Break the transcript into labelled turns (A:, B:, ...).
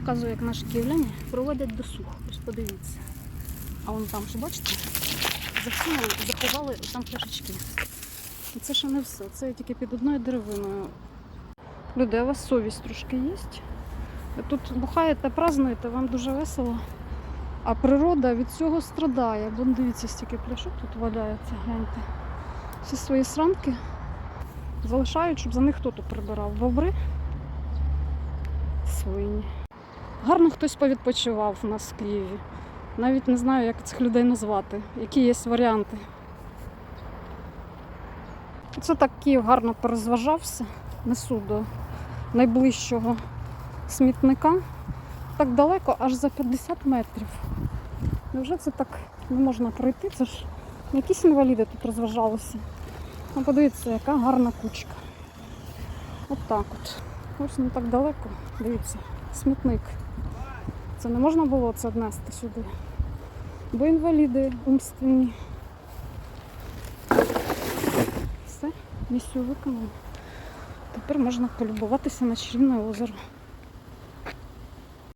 A: показую, як наші київляні проводять досуг. Ось подивіться. А вон там, ж бачите, засунули, заховали там пляшечки. І це ще не все. Це тільки під одною деревиною. Люди, а у вас совість трошки є? Тут бухаєте, празднуєте, вам дуже весело. А природа від цього страдає. Бо дивіться, стільки пляшок тут валяється, гляньте. Всі свої сранки залишають, щоб за них хто тут прибирав. Бобри, свині. Гарно хтось повідпочивав у нас в Києві. Навіть не знаю, як цих людей назвати, які є варіанти. Це так Київ гарно порозважався. Несу до найближчого смітника. Так далеко, аж за 50 метрів. Невже це так не можна пройти? Це ж якісь інваліди тут розважалися. Ну, подивіться, яка гарна кучка. От так от. Ось не так далеко. Дивіться, смітник. Це не можна було це внести сюди. Бо інваліди умственні. Все, місію виконано. Тепер можна полюбуватися на чарівне озеро.